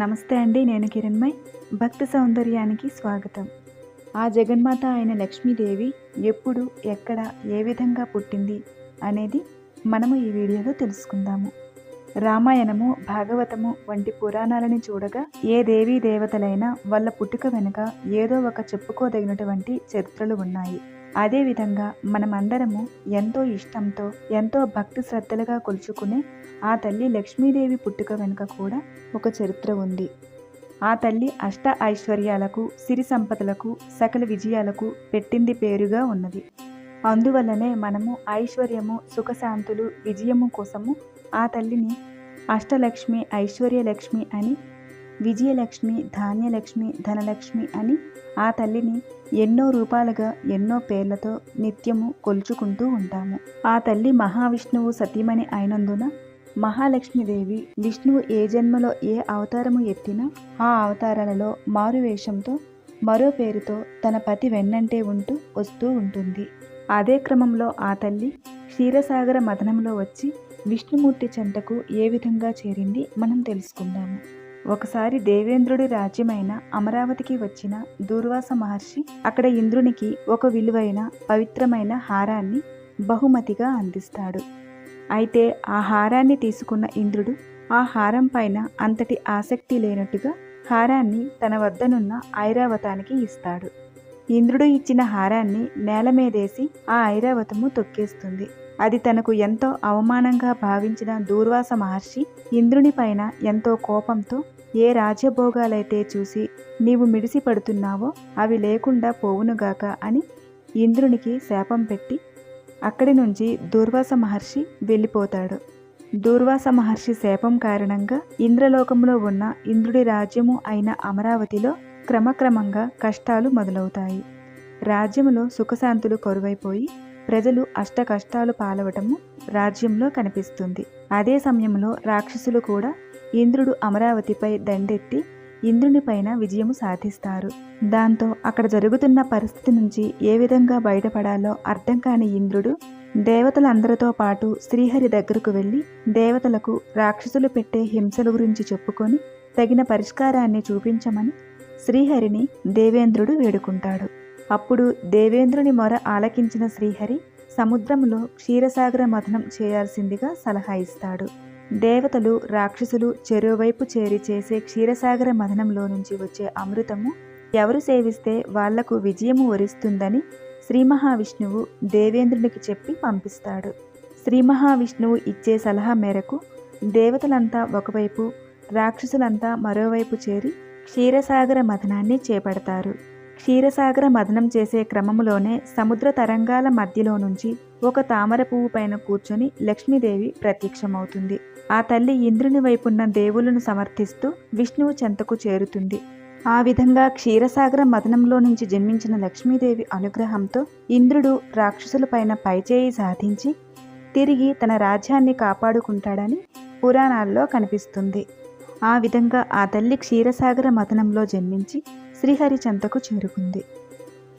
నమస్తే అండి నేను కిరణ్మయ్ భక్తి సౌందర్యానికి స్వాగతం. ఆ జగన్మాత అయిన లక్ష్మీదేవి ఎప్పుడు ఎక్కడ ఏ విధంగా పుట్టింది అనేది మనము ఈ వీడియోలో తెలుసుకుందాము. రామాయణము భాగవతము వంటి పురాణాలని చూడగా ఏ దేవీ దేవతలైనా వాళ్ళ పుట్టుక వెనుక ఏదో ఒక చెప్పుకోదగినటువంటి చరిత్రలు ఉన్నాయి. అదేవిధంగా మనమందరము ఎంతో ఇష్టంతో ఎంతో భక్తి శ్రద్ధలుగా కొలుచుకునే ఆ తల్లి లక్ష్మీదేవి పుట్టుక వెనుక కూడా ఒక చరిత్ర ఉంది. ఆ తల్లి అష్ట ఐశ్వర్యాలకు సిరి సంపదలకు సకల విజయాలకు పెట్టింది పేరుగా ఉన్నది. అందువల్లనే మనము ఐశ్వర్యము సుఖశాంతులు విజయము కోసము ఆ తల్లిని అష్టలక్ష్మి ఐశ్వర్యలక్ష్మి అని విజయలక్ష్మి ధాన్యలక్ష్మి ధనలక్ష్మి అని ఆ తల్లిని ఎన్నో రూపాలుగా ఎన్నో పేర్లతో నిత్యము కొలుచుకుంటూ ఉంటాము. ఆ తల్లి మహావిష్ణువు సతీమణి అయినందున మహాలక్ష్మీదేవి విష్ణువు ఏ జన్మలో ఏ అవతారము ఎత్తినా ఆ అవతారాలలో మారు వేషంతో మరో పేరుతో తన పతి వెన్నంటే ఉంటూ వస్తూ ఉంటుంది. అదే క్రమంలో ఆ తల్లి క్షీరసాగర మదనంలో వచ్చి విష్ణుమూర్తి చెంతకు ఏ విధంగా చేరింది మనం తెలుసుకుందాము. ఒకసారి దేవేంద్రుడి రాజ్యమైన అమరావతికి వచ్చిన దూర్వాస మహర్షి అక్కడ ఇంద్రునికి ఒక విలువైన పవిత్రమైన హారాన్ని బహుమతిగా అందిస్తాడు. అయితే ఆ హారాన్ని తీసుకున్న ఇంద్రుడు ఆ హారం పైన అంతటి ఆసక్తి లేనట్టుగా హారాన్ని తన వద్దనున్న ఐరావతానికి ఇస్తాడు. ఇంద్రుడు ఇచ్చిన హారాన్ని నేల మీదేసి ఆ ఐరావతము తొక్కేస్తుంది. అది తనకు ఎంతో అవమానంగా భావించిన దూర్వాస మహర్షి ఇంద్రుని పైన ఎంతో కోపంతో ఏ రాజ్యభోగాలైతే చూసి నీవు మిడిసి పడుతున్నావో అవి లేకుండా పోవునుగాక అని ఇంద్రునికి శాపం పెట్టి అక్కడి నుంచి దూర్వాస మహర్షి వెళ్ళిపోతాడు. దూర్వాస మహర్షి శాపం కారణంగా ఇంద్రలోకంలో ఉన్న ఇంద్రుడి రాజ్యము అయిన అమరావతిలో క్రమక్రమంగా కష్టాలు మొదలవుతాయి. రాజ్యములో సుఖశాంతులు కొరువైపోయి ప్రజలు అష్ట కష్టాలు పాలవటము రాజ్యంలో కనిపిస్తుంది. అదే సమయంలో రాక్షసులు కూడా ఇంద్రుడు అమరావతిపై దండెత్తి ఇంద్రునిపైన విజయము సాధిస్తారు. దాంతో అక్కడ జరుగుతున్న పరిస్థితి నుంచి ఏ విధంగా బయటపడాలో అర్థం కాని ఇంద్రుడు దేవతలందరితో పాటు శ్రీహరి దగ్గరకు వెళ్ళి దేవతలకు రాక్షసులు పెట్టే హింసల గురించి చెప్పుకొని తగిన పరిష్కారాన్ని చూపించమని శ్రీహరిని దేవేంద్రుడు వేడుకుంటాడు. అప్పుడు దేవేంద్రుని మొర ఆలకించిన శ్రీహరి సముద్రంలో క్షీరసాగర మథనం చేయాల్సిందిగా సలహా ఇస్తాడు. దేవతలు రాక్షసులు చెరువువైపు చేరి చేసే క్షీరసాగర మథనంలో నుంచి వచ్చే అమృతము ఎవరు సేవిస్తే వాళ్ళకు విజయము వరిస్తుందని శ్రీ మహావిష్ణువు దేవేంద్రునికి చెప్పి పంపిస్తాడు. శ్రీ మహావిష్ణువు ఇచ్చే సలహా మేరకు దేవతలంతా ఒకవైపు రాక్షసులంతా మరోవైపు చేరి క్షీరసాగర మథనాన్ని చేపడతారు. క్షీరసాగర మథనం చేసే క్రమంలోనే సముద్ర తరంగాల మధ్యలో నుంచి ఒక తామర పువ్వు పైన కూర్చొని లక్ష్మీదేవి ప్రత్యక్షమవుతుంది. ఆ తల్లి ఇంద్రుని వైపున్న దేవులను సమర్థిస్తూ విష్ణువు చెంతకు చేరుతుంది. ఆ విధంగా క్షీరసాగర మదనంలో నుంచి జన్మించిన లక్ష్మీదేవి అనుగ్రహంతో ఇంద్రుడు రాక్షసులపైన పైచేయి సాధించి తిరిగి తన రాజ్యాన్ని కాపాడుకుంటాడని పురాణాల్లో కనిపిస్తుంది. ఆ విధంగా ఆ తల్లి క్షీరసాగర మథనంలో జన్మించి శ్రీహరి చెంతకు చేరుకుంది.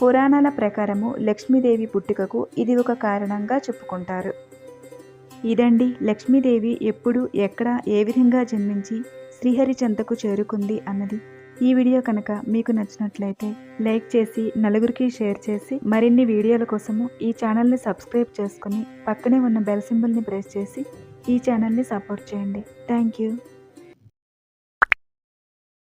పురాణాల ప్రకారము లక్ష్మీదేవి పుట్టుకకు ఇది ఒక కారణంగా చెప్పుకుంటారు. ఇదండి లక్ష్మీదేవి ఎప్పుడు ఎక్కడ ఏ విధంగా జన్మించి శ్రీహరి చెంతకు చేరుకుంది అన్నది. ఈ వీడియో కనుక మీకు నచ్చినట్లయితే లైక్ చేసి నలుగురికి షేర్ చేసి మరిన్ని వీడియోల కోసము ఈ ఛానల్ని సబ్స్క్రైబ్ చేసుకుని పక్కనే ఉన్న బెల్ సింబల్ని ప్రెస్ చేసి ఈ ఛానల్ని సపోర్ట్ చేయండి. Thank you.